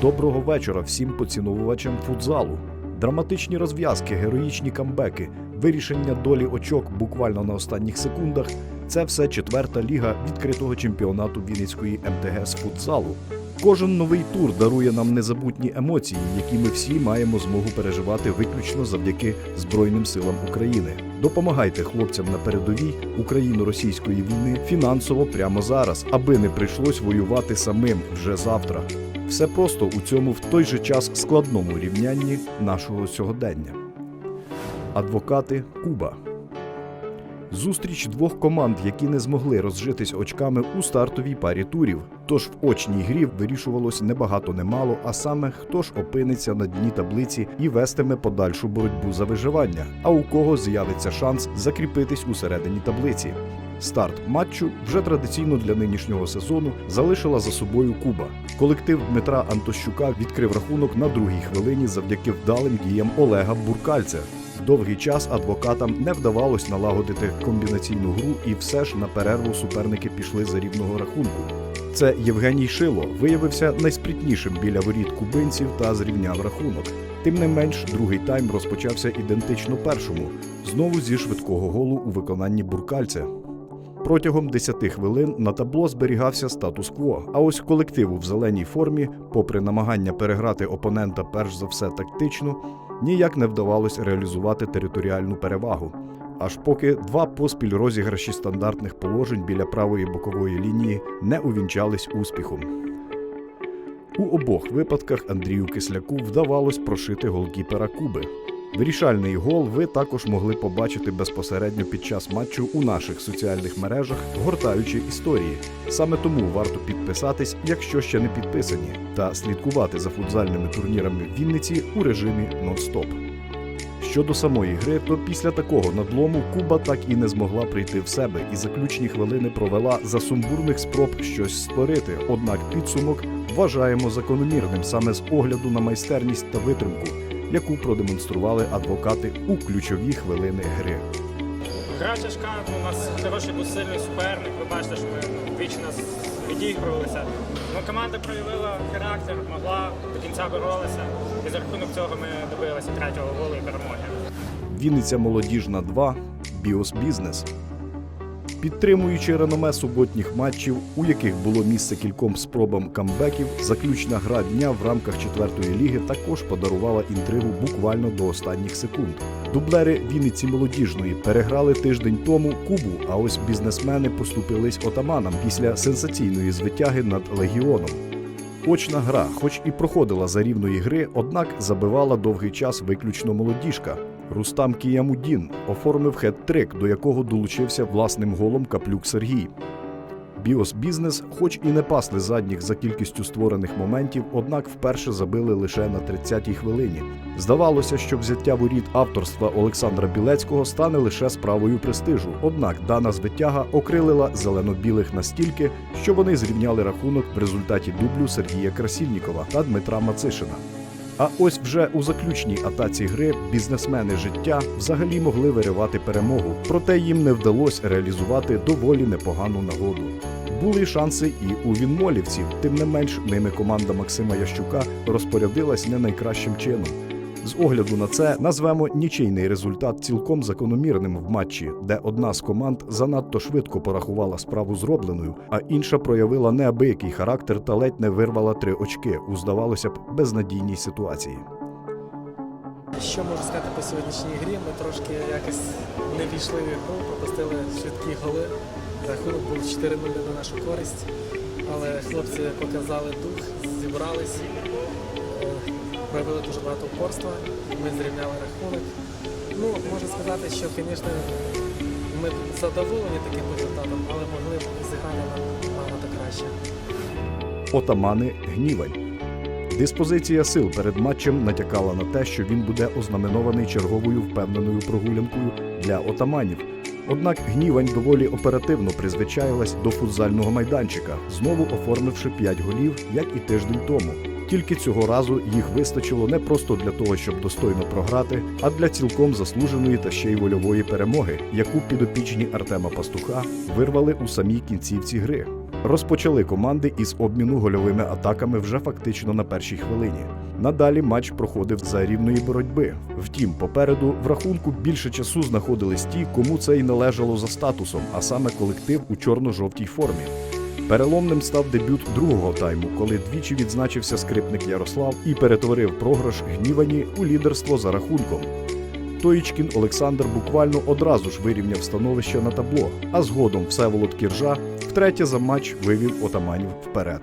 Доброго вечора всім поціновувачам футзалу. Драматичні розв'язки, героїчні камбеки, вирішення долі очок буквально на останніх секундах це все четверта ліга відкритого чемпіонату Вінницької МТГ з футзалу. Кожен новий тур дарує нам незабутні емоції, які ми всі маємо змогу переживати виключно завдяки Збройним силам України. Допомагайте хлопцям на передовій україно-російської війни фінансово прямо зараз, аби не прийшлось воювати самим вже завтра. Все просто у цьому в той же час складному рівнянні нашого сьогодення. Адвокати Куба. Зустріч двох команд, які не змогли розжитись очками у стартовій парі турів. Тож в очній грі вирішувалось не багато не мало, а саме хто ж опиниться на дні таблиці і вестиме подальшу боротьбу за виживання, а у кого з'явиться шанс закріпитись у середині таблиці. Старт матчу вже традиційно для нинішнього сезону залишила за собою Куба. Колектив Дмитра Антощука відкрив рахунок на другій хвилині завдяки вдалим діям Олега Буркальця. Довгий час адвокатам не вдавалось налагодити комбінаційну гру, і все ж на перерву суперники пішли за рівного рахунку. Це Євгеній Шило виявився найспритнішим біля воріт кубинців та зрівняв рахунок. Тим не менш, другий тайм розпочався ідентично першому, знову зі швидкого голу у виконанні буркальця. Протягом 10 хвилин на табло зберігався статус-кво. А ось колективу в зеленій формі, попри намагання переграти опонента перш за все тактично, ніяк не вдавалось реалізувати територіальну перевагу. Аж поки два поспіль розіграші стандартних положень біля правої бокової лінії не увінчались успіхом. У обох випадках Андрію Кисляку вдавалось прошити голкіпера Куби. Вирішальний гол ви також могли побачити безпосередньо під час матчу у наших соціальних мережах, гортаючи історії. Саме тому варто підписатись, якщо ще не підписані, та слідкувати за футзальними турнірами в Вінниці у режимі нон-стоп. Щодо самої гри, то після такого надлому Куба так і не змогла прийти в себе і заключні хвилини провела за сумбурних спроб щось створити. Однак підсумок вважаємо закономірним саме з огляду на майстерність та витримку, яку продемонстрували адвокати у ключові хвилини гри. Гра тяжка, ну, у нас хороший був сильний суперник. Ви бачите, що ми двічі відігрувалися. Ну, команда проявила характер, могла до кінця боролися. І за рахунок цього ми добилися третього голу і перемоги. Вінниця молодіжна 2 Біос Бізнес. Підтримуючи реноме суботніх матчів, у яких було місце кільком спробам камбеків, заключна гра дня в рамках четвертої ліги також подарувала інтригу буквально до останніх секунд. Дублери Вінниці молодіжної переграли тиждень тому Кубу, а ось бізнесмени поступились отаманам після сенсаційної звитяги над легіоном. Очна гра, хоч і проходила за рівної гри, однак забивала довгий час виключно молодіжка. Рустам Кіямудін оформив хет-трик, до якого долучився власним голом Каплюк Сергій. Біос Бізнес, хоч і не пасли задніх за кількістю створених моментів, однак вперше забили лише на 30-й хвилині. Здавалося, що взяття воріт авторства Олександра Білецького стане лише справою престижу. Однак дана звитяга окрилила зелено-білих настільки, що вони зрівняли рахунок в результаті дублю Сергія Красільнікова та Дмитра Мацишина. А ось вже у заключній атаці гри бізнесмени життя взагалі могли виривати перемогу, проте їм не вдалося реалізувати доволі непогану нагоду. Були шанси і у вінмолівців, тим не менш ними команда Максима Ящука розпорядилась не найкращим чином. З огляду на це назвемо нічийний результат цілком закономірним в матчі, де одна з команд занадто швидко порахувала справу зробленою, а інша проявила неабиякий характер та ледь не вирвала три очки у здавалося б безнадійній ситуації. Що можу сказати по сьогоднішній грі? Ми трошки якось не війшли в ігру, пропустили швидкі голи. Рахунок був 4-0 на нашу користь. Але хлопці показали дух, зібрались, е, проявили дуже багато упорства. Ми зрівняли рахунок. Ну, можу сказати, що, звісно, ми задоволені таким результатом, але могли б зіграти набагато краще. Отамани Гнівань. Диспозиція сил перед матчем натякала на те, що він буде ознаменований черговою впевненою прогулянкою для отаманів. Однак гнівань доволі оперативно призвичаїлась до футзального майданчика, знову оформивши 5 голів, як і тиждень тому. Тільки цього разу їх вистачило не просто для того, щоб достойно програти, а для цілком заслуженої та ще й вольової перемоги, яку підопічні Артема Пастуха вирвали у самій кінцівці гри. Розпочали команди із обміну гольовими атаками вже фактично на першій хвилині. Надалі матч проходив за рівної боротьби. Втім, попереду в рахунку більше часу знаходились ті, кому це й належало за статусом, а саме колектив у чорно-жовтій формі. Переломним став дебют другого тайму, коли двічі відзначився скрипник Ярослав і перетворив програш гнівані у лідерство за рахунком. Тоїчкін Олександр буквально одразу ж вирівняв становище на табло, а згодом Всеволод Кіржа втретє за матч вивів отаманів вперед.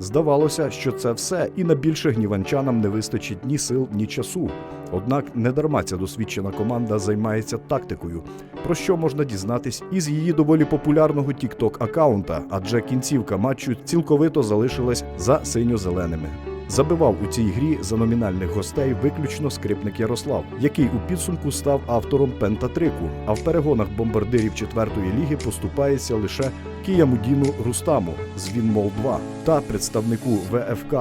Здавалося, що це все, і на більше гніванчанам не вистачить ні сил, ні часу. Однак недарма ця досвідчена команда займається тактикою, про що можна дізнатись із її доволі популярного тікток аккаунта, адже кінцівка матчу цілковито залишилась за синьо-зеленими. Забивав у цій грі за номінальних гостей виключно скрипник Ярослав, який у підсумку став автором пентатрику. А в перегонах бомбардирів четвертої ліги поступається лише Кіямудіну Рустаму з Вінмол 2 та представнику ВФК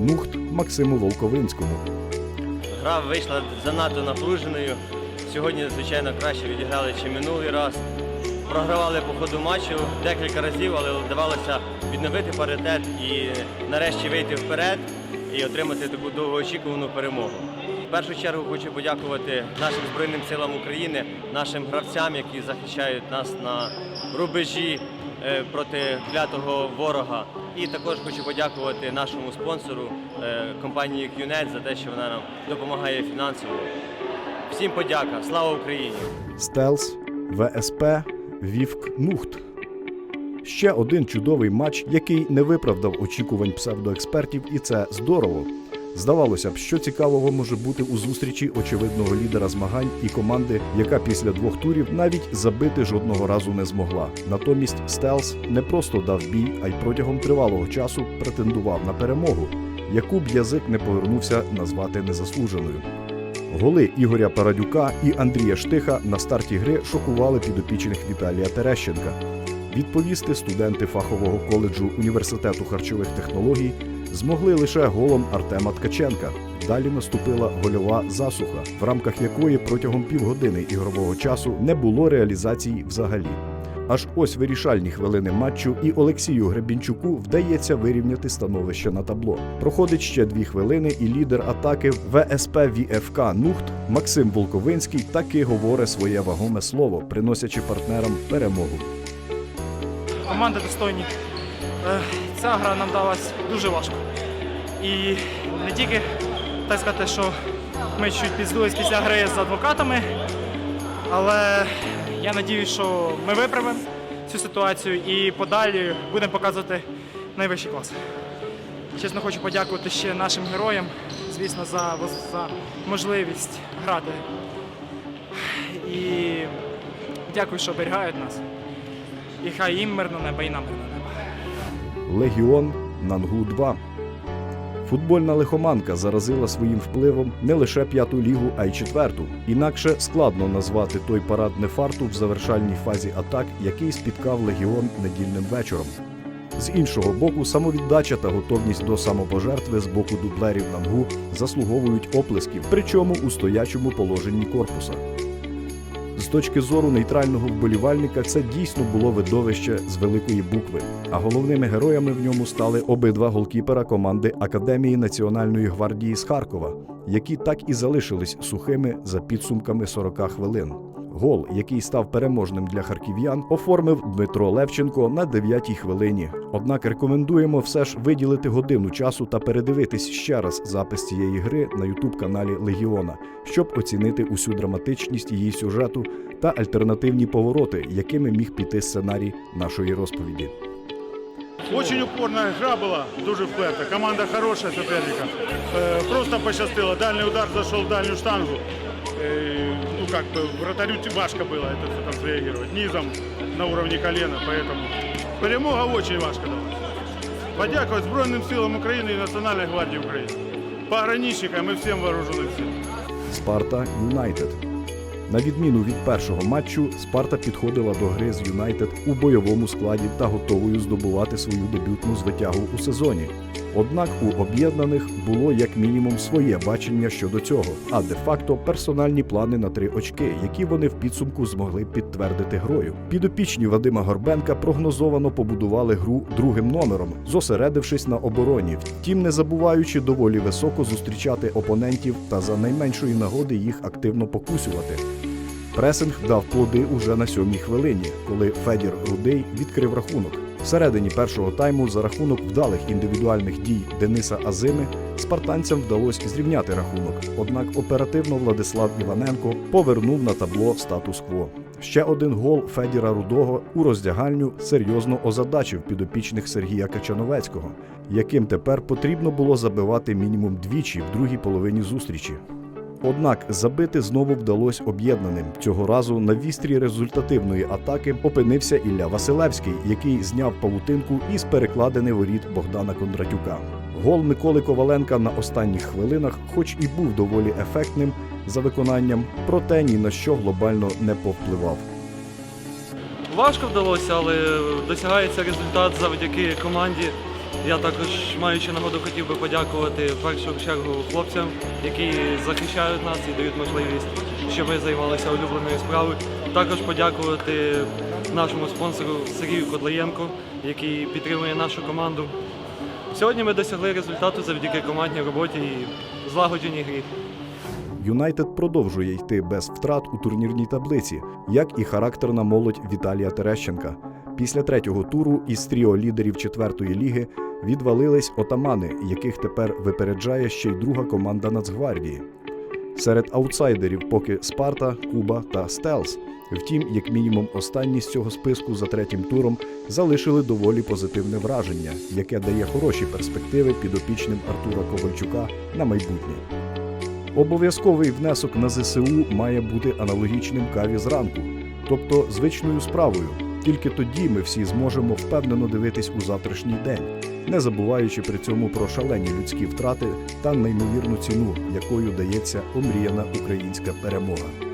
Нухт Максиму Волковинському. Гра вийшла занадто напруженою. Сьогодні, звичайно, краще відіграли, ніж минулий раз. Програвали по ходу матчу декілька разів, але вдавалося відновити паритет і нарешті вийти вперед і отримати таку довгоочікувану перемогу. В першу чергу хочу подякувати нашим Збройним силам України, нашим гравцям, які захищають нас на рубежі проти клятого ворога. І також хочу подякувати нашому спонсору е, компанії QNET за те, що вона нам допомагає фінансово. Всім подяка! Слава Україні! Стелс, ВСП, Вівк Нухт. Ще один чудовий матч, який не виправдав очікувань псевдоекспертів, і це здорово. Здавалося б, що цікавого може бути у зустрічі очевидного лідера змагань і команди, яка після двох турів навіть забити жодного разу не змогла. Натомість Стелс не просто дав бій, а й протягом тривалого часу претендував на перемогу, яку б язик не повернувся назвати незаслуженою. Голи Ігоря Парадюка і Андрія Штиха на старті гри шокували підопічних Віталія Терещенка. Відповісти студенти фахового коледжу університету харчових технологій змогли лише голом Артема Ткаченка. Далі наступила гольова засуха, в рамках якої протягом півгодини ігрового часу не було реалізації взагалі. Аж ось вирішальні хвилини матчу, і Олексію Гребінчуку вдається вирівняти становище на табло. Проходить ще дві хвилини, і лідер атаки ВСП ВФК Нухт Максим Волковинський таки говорить своє вагоме слово, приносячи партнерам перемогу. команди достойні. Ця гра нам далась дуже важко. І не тільки так сказати, що ми чуть піздулись після гри з адвокатами, але я надіюсь, що ми виправимо цю ситуацію і подалі будемо показувати найвищий клас. Чесно хочу подякувати ще нашим героям, звісно, за, за можливість грати. І дякую, що оберігають нас. І хай їм мирно небо, і нам мирно небо. Легіон Нангу 2. Футбольна лихоманка заразила своїм впливом не лише п'яту лігу, а й четверту. Інакше складно назвати той парад нефарту в завершальній фазі атак, який спіткав легіон недільним вечором. З іншого боку, самовіддача та готовність до самопожертви з боку дублерів Нангу заслуговують оплесків, причому у стоячому положенні корпуса. Точки зору нейтрального вболівальника, це дійсно було видовище з великої букви. А головними героями в ньому стали обидва голкіпера команди Академії Національної гвардії з Харкова, які так і залишились сухими за підсумками 40 хвилин. Гол, який став переможним для харків'ян, оформив Дмитро Левченко на 9-й хвилині. Однак рекомендуємо все ж виділити годину часу та передивитись ще раз запис цієї гри на ютуб-каналі Легіона, щоб оцінити усю драматичність її сюжету та альтернативні повороти, якими міг піти сценарій нашої розповіді. Очень упорная гра была, дуже вперта. Команда хорошая соперника. Э, просто пощастило. Дальний удар зашел в дальнюю штангу Э, ну как бы вратарю важко было это все там среагировать. Низом на уровне колена, поэтому перемога очень важко далась. Подякувати Збройним силам України і Національній гвардії України. Пограничникам і всім вооруженим силам. Спарта Юнайтед. На відміну від першого матчу, Спарта підходила до гри з Юнайтед у бойовому складі та готовою здобувати свою дебютну звитягу у сезоні. Однак у об'єднаних було як мінімум своє бачення щодо цього, а де-факто персональні плани на три очки, які вони в підсумку змогли підтвердити грою. Підопічні Вадима Горбенка прогнозовано побудували гру другим номером, зосередившись на обороні, втім не забуваючи доволі високо зустрічати опонентів та за найменшої нагоди їх активно покусювати. Пресинг дав плоди уже на сьомій хвилині, коли Федір Рудий відкрив рахунок. Всередині першого тайму за рахунок вдалих індивідуальних дій Дениса Азими спартанцям вдалося зрівняти рахунок. Однак оперативно Владислав Іваненко повернув на табло статус-кво. Ще один гол Федіра Рудого у роздягальню серйозно озадачив підопічних Сергія Качановецького, яким тепер потрібно було забивати мінімум двічі в другій половині зустрічі. Однак забити знову вдалося об'єднаним. Цього разу на вістрі результативної атаки опинився Ілля Василевський, який зняв павутинку із перекладини воріт Богдана Кондратюка. Гол Миколи Коваленка на останніх хвилинах, хоч і був доволі ефектним за виконанням, проте ні на що глобально не повпливав. Важко вдалося, але досягається результат завдяки команді. Я також, маючи нагоду, хотів би подякувати в першу чергу хлопцям, які захищають нас і дають можливість, щоб ми займалися улюбленою справою. Також подякувати нашому спонсору Сергію Кодлаєнку, який підтримує нашу команду. Сьогодні ми досягли результату завдяки командній роботі і злагодженій грі. Юнайтед продовжує йти без втрат у турнірній таблиці, як і характерна молодь Віталія Терещенка. Після третього туру із тріо лідерів четвертої ліги відвалились отамани, яких тепер випереджає ще й друга команда Нацгвардії. Серед аутсайдерів поки Спарта, Куба та Стелс. Втім, як мінімум, останні з цього списку за третім туром залишили доволі позитивне враження, яке дає хороші перспективи підопічним Артура Ковальчука на майбутнє. Обов'язковий внесок на ЗСУ має бути аналогічним каві зранку, тобто звичною справою. Тільки тоді ми всі зможемо впевнено дивитись у завтрашній день, не забуваючи при цьому про шалені людські втрати та неймовірну ціну, якою дається омріяна українська перемога.